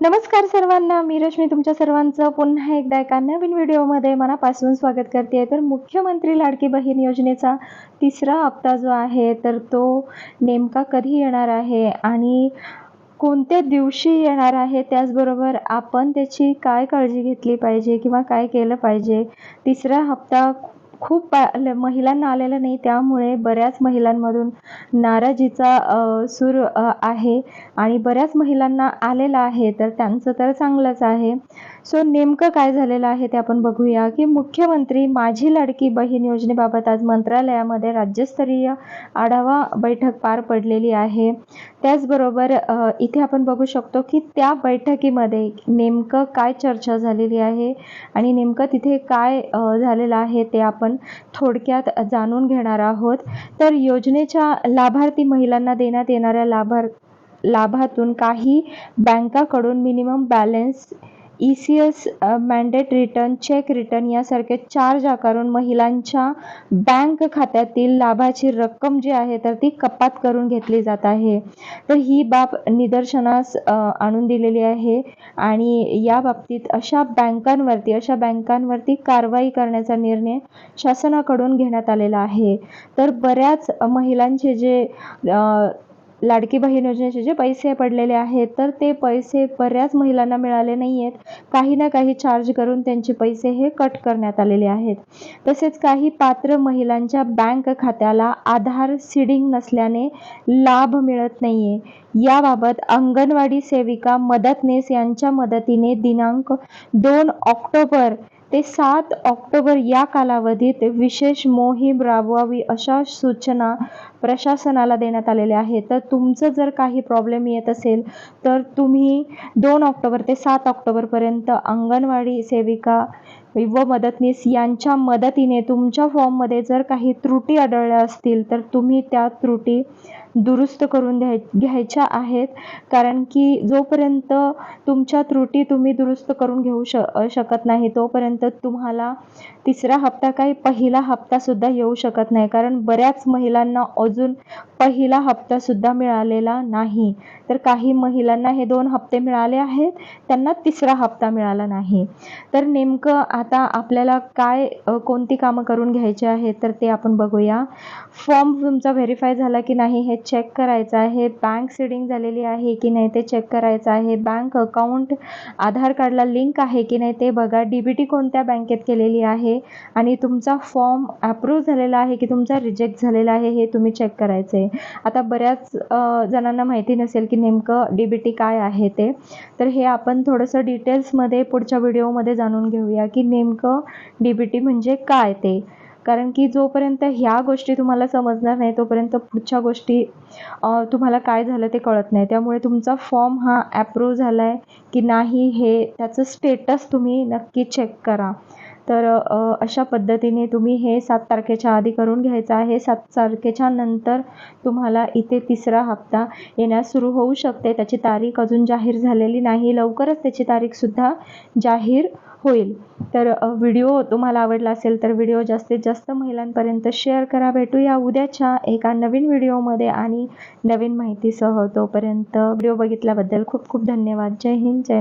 नमस्कार सर्वांना मी रश्मी तुमच्या सर्वांचं पुन्हा एकदा एका नवीन व्हिडिओमध्ये मनापासून स्वागत करते तर मुख्यमंत्री लाडकी बहीण योजनेचा तिसरा हप्ता जो आहे तर तो नेमका कधी येणार आहे आणि कोणत्या दिवशी येणार आहे त्याचबरोबर आपण त्याची काय काळजी घेतली पाहिजे किंवा काय केलं पाहिजे? तिसरा हप्ता खूप ल- महिलांना आलेला नाही. त्यामुळे बऱ्याच महिलांमधून नाराजीचा सूर आहे आणि बऱ्याच महिलांना आलेला आहे. तर त्यांचं तर चांगलंच आहे. सो नेमकं काय झालेलं आहे ते आपण बघूया की मुख्यमंत्री माझी लाडकी बहीण योजनेबाबत आज मंत्रालयामध्ये राज्यस्तरीय आढावा बैठक पार पडलेली आहे. त्याचबरोबर इथे आपण बघू शकतो की त्या बैठकीमध्ये नेमकं काय चर्चा झालेली आहे आणि नेमकं तिथे काय झालेलं आहे ते आपण थोडक्यात जाणून घेणार आहोत. तर योजनेच्या लाभार्थी महिलांना देण्यात येणाऱ्या लाभार लाभातून काही बँकाकडून minimum balance E C S mandate return cheque return यासारखे चार्ज आकारून महिलांच्या बँक खात्यातील लाभाची रक्कम जी आहे तर ती कपात करून घेतली जात आहे. तर ही बाब निदर्शनास आणून दिलेली आहे आणि या बाबतीत अशा बँकांवरती अशा बँकांवरती कारवाई करण्याचा निर्णय शासनाकडून घेण्यात आलेला आहे. तर बऱ्याच महिलांचे जे लाडकी बहीण योजनेचे जे पैसे पडलेले आहेत तर ते पैसे बऱ्याच महिलांना मिळाले नाही आहेत काही ना काही चार्ज करून त्यांचे पैसे हे कट करण्यात आलेले आहेत. तसेच काही पात्र महिलांच्या बँक खात्याला आधार सीडिंग नसल्याने लाभ मिळत नाहीये. याबाबत अंगणवाडी सेविका मदतनीस यांच्या मदतीने दिनांक दोन ऑक्टोबर ते सात ऑक्टोबर या कालावधीत विशेष मोहीम राबवावी अशा सूचना प्रशासनाला देण्यात आलेल्या आहेत. तर तुमचं जर काही प्रॉब्लेम येत असेल तर तुम्ही दोन ऑक्टोबर ते सात ऑक्टोबरपर्यंत अंगणवाडी सेविका व मदतनीस यांच्या मदतीने तुमच्या फॉर्ममध्ये जर काही त्रुटी आढळल्या असतील तर तुम्ही त्या त्रुटी दुरुस्त करून द्याय घ्यायच्या आहेत. कारण की जोपर्यंत तुमच्या त्रुटी तुम्ही दुरुस्त करून घेऊ श शकत नाही तोपर्यंत तुम्हाला तिसरा हप्ता काही पहिला हप्तासुद्धा येऊ शकत नाही. कारण बऱ्याच महिलांना अजून पहिला हप्तासुद्धा मिळालेला नाही. तर काही महिलांना हे दोन हप्ते मिळाले आहेत त्यांना तिसरा हप्ता मिळाला नाही. तर नेमकं आता आपल्याला काय कोणती कामं करून घ्यायची आहेत तर ते आपण बघूया. फॉर्म तुमचा व्हेरीफाय झाला की नाही हे चेक करायचं आहे. बँक सीडिंग झालेली आहे की नाही ते चेक करायचं आहे. बँक अकाउंट आधार कार्डला लिंक आहे की नाही ते बघा. डी बी टी कोणत्या बँकेत केलेली आहे? आणि तुमचा फॉर्म अप्रूव्ह झालेला आहे की तुमचा रिजेक्ट झालेला आहे हे तुम्ही चेक करायचं आहे आता बऱ्याच जणांना माहिती नसेल की नेमकं डी बी टी काय आहे ते. तर हे आपण थोडंसं डिटेल्समध्ये पुढच्या व्हिडिओमध्ये जाणून घेऊया की नेमकं डी बी टी म्हणजे काय ते? कारण की जोपर्यंत ह्या गोष्टी तुम्हाला समजणार नाही तोपर्यंत पुढच्या गोष्टी तुम्हाला काय झालं ते कळत नाही. त्यामुळे तुमचा फॉर्म हा ॲप्रूव्ह झाला आहे की नाही हे त्याचं स्टेटस तुम्ही नक्की चेक करा. तर अशा पद्धतीने तुम्ही हे सात तारखेच्या आधी करून घ्यायचं आहे. सात तारखेच्या नंतर तुम्हाला इथे तिसरा हप्ता येण्यास सुरू होऊ शकते. त्याची तारीख अजून जाहीर झालेली नाही. लवकरच त्याची तारीखसुद्धा जाहीर होईल. तर व्हिडिओ तुम्हाला आवडला असेल तर व्हिडिओ जास्तीत जास्त महिलांपर्यंत शेअर करा. भेटूया उद्याच्या एका नवीन व्हिडिओमध्ये आणि नवीन माहितीसह. तोपर्यंत व्हिडिओ बघितल्याबद्दल खूप खूप धन्यवाद. जय हिंद जय